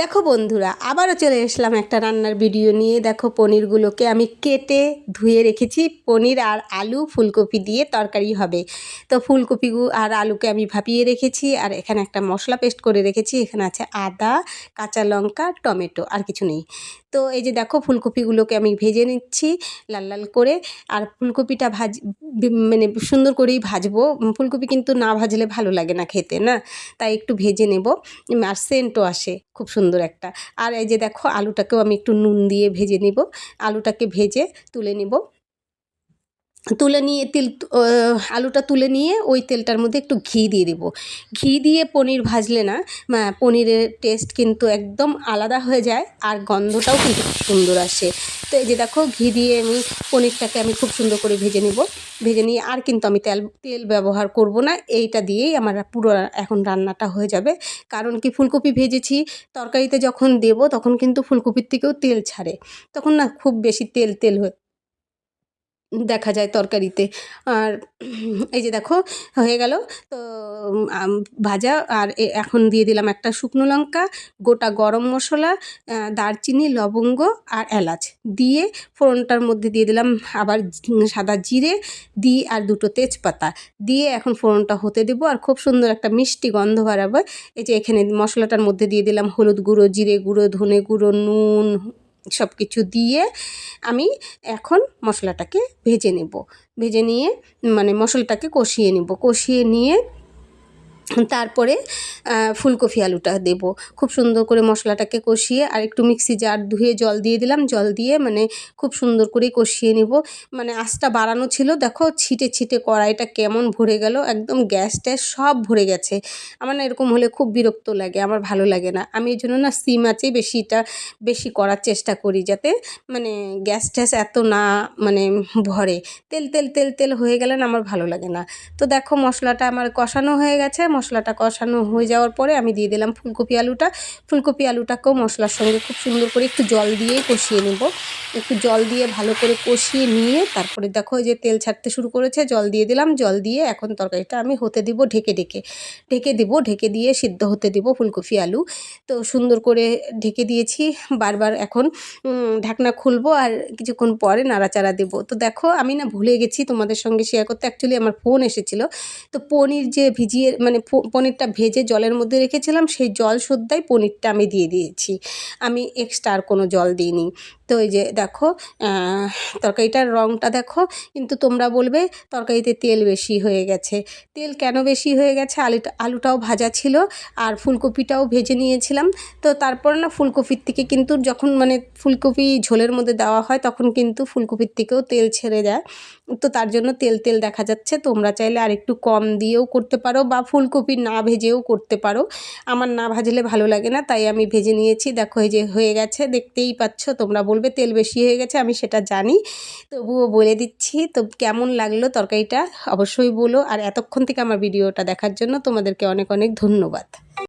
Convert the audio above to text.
দেখো বন্ধুরা, আবারও চলে এসলাম একটা রান্নার ভিডিও নিয়ে। দেখো পনিরগুলোকে আমি কেটে ধুয়ে রেখেছি। পনির আর আলু ফুলকপি দিয়ে তরকারি হবে। তো ফুলকপি আর আলুকে আমি ভাপিয়ে রেখেছি আর এখানে একটা মশলা পেস্ট করে রেখেছি। এখানে আছে আদা, কাঁচা লঙ্কা, টমেটো আর কিছু নেই। তো এই যে দেখো ফুলকপিগুলোকে আমি ভেজে নিচ্ছি লাল লাল করে। আর ফুলকপিটা ভাজ মানে সুন্দর করেই ভাজবো। ফুলকপি কিন্তু না ভাজলে ভালো লাগে না খেতে, না? তাই একটু ভেজে নেব। আর সেন্টও আসে, খুব সুন্দর একটা। আর এই যে দেখো আলুটাকেও আমি একটু নুন দিয়ে ভেজে নিব। আলুটাকে ভেজে তুলে নিব। তুলে নিয়ে তেল আলুটা তুলে নিয়ে ওই তেলটার মধ্যে একটু ঘি দিয়ে দেবো। ঘি দিয়ে পনির ভাজলে না পনিরের টেস্ট কিন্তু একদম আলাদা হয়ে যায় আর গন্ধটাও কিন্তু সুন্দর আসে। তো এই যে দেখো, ঘি দিয়ে আমি পনিরটাকে আমি খুব সুন্দর করে ভেজে নেব। ভেজে নিয়ে আর কিন্তু আমি তেল তেল ব্যবহার করব না, এইটা দিয়েই আমার পুরো এখন রান্নাটা হয়ে যাবে। কারণ কি, ফুলকপি ভেজেছি, তরকারিতে যখন দেব তখন কিন্তু ফুলকপির থেকেও তেল ছাড়ে। তখন না খুব বেশি তেল তেল হয়ে দেখা যায় তরকারিতে। আর এই যে দেখো, হয়ে গেল। তো ভাজা আর এখন দিয়ে দিলাম একটা শুকনো লঙ্কা, গোটা গরম মশলা দারচিনি, লবঙ্গ আর এলাচ। দিয়ে ফোড়নটার মধ্যে দিয়ে দিলাম আবার সাদা জিরে দিয়ে আর দুটো তেজপাতা। দিয়ে এখন ফোড়নটা হতে দেবো আর খুব সুন্দর একটা মিষ্টি গন্ধ বাড়াবে। এই যে এখানে মশলাটার মধ্যে দিয়ে দিলাম হলুদ গুঁড়ো, জিরে গুঁড়ো, ধনে গুঁড়ো, নুন সব কিছু দিয়ে আমি এখন মশলাটাকে ভেজে নেব। ভেজে নিয়ে মানে মশলাটাকে কষিয়ে নেব। কষিয়ে নিয়ে তারপরে ফুলকপি আলুটা দেব। খুব সুন্দর করে মশলাটাকে কষিয়ে আর একটু মিক্সি জার ধুয়ে জল দিয়ে দিলাম। জল দিয়ে মানে খুব সুন্দর করে কষিয়ে নেব। মানে আঁচটা বাড়ানো ছিল। দেখো ছিটে ছিটে কড়াইটা কেমন ভরে গেল। একদম গ্যাস ট্যাস সব ভরে গেছে। আমার না এরকম হলে খুব বিরক্ত লাগে। আমার ভালো লাগে না। আমি এই জন্য না সিম আঁচেই বেশিটা বেশি করার চেষ্টা করি যাতে মানে গ্যাস ট্যাস এত না মানে ভরে। তেল তেল তেল তেল হয়ে গেলে না আমার ভালো লাগে না। তো দেখো মশলাটা আমার কষানো হয়ে গেছে। মশলাটা কষানো হয়ে যাওয়ার পরে আমি দিয়ে দিলাম ফুলকপি আলুটা। ফুলকপি আলুটাকেও মশলার সঙ্গে খুব সুন্দর করে একটু জল দিয়েই কষিয়ে নেব। একটু জল দিয়ে ভালো করে কষিয়ে নিয়ে তারপরে দেখো যে তেল ছাড়তে শুরু করেছে, জল দিয়ে দিলাম। জল দিয়ে এখন তরকারিটা আমি হতে দিব ঢেকে ঢেকে। ঢেকে দিব, ঢেকে দিয়ে সিদ্ধ হতে দিব ফুলকপি আলু। তো সুন্দর করে ঢেকে দিয়েছি। বারবার এখন ঢাকনা খুলবো আর কিছুক্ষণ পরে নাড়াচাড়া দেবো। তো দেখো আমি না ভুলে গেছি তোমাদের সঙ্গে শেয়ার করতে। অ্যাকচুয়ালি আমার ফোন এসেছিল। তো পনির যে ভিজিয়ে মানে পনিরটা ভেজে জলের মধ্যে রেখেছিলাম, সেই জল শুদ্ধাই পনিরটা আমি দিয়ে দিয়েছি। আমি এক্সট্রা আর কোনো জল দিইনি। তো এই যে দেখো তরকারিটার রঙটা দেখো, কিন্তু তোমরা বলবে তরকারিতে তেল বেশি হয়ে গেছে। তেল কেন বেশি হয়ে গেছে? আলুটা, আলুটাও ভাজা ছিল আর ফুলকপিটাও ভেজে নিয়েছিলাম। তো তারপর না ফুলকপির থেকে কিন্তু যখন মানে ফুলকপি ঝোলের মধ্যে দেওয়া হয়, তখন কিন্তু ফুলকপির থেকেও তেল ছেড়ে যায়। তো তার জন্য তেল তেল দেখা যাচ্ছে। তোমরা চাইলে আর একটু কম দিয়েও করতে পারো বা ফুলকপি না ভেজেও করতে পারো। আমার না ভাজলে ভালো লাগে না, তাই আমি ভেজে নিয়েছি। দেখো এই যে হয়ে গেছে, দেখতেই পাচ্ছ তোমরা বলবে, তেল বেশি হয়ে গেছে, আমি সেটা জানি। তবুও বলে দিচ্ছি, তো কেমন লাগল তরকারিটা অবশ্যই বলো। আর এতক্ষণ থেকে আমার ভিডিওটা দেখার জন্য তোমাদেরকে অনেক অনেক ধন্যবাদ।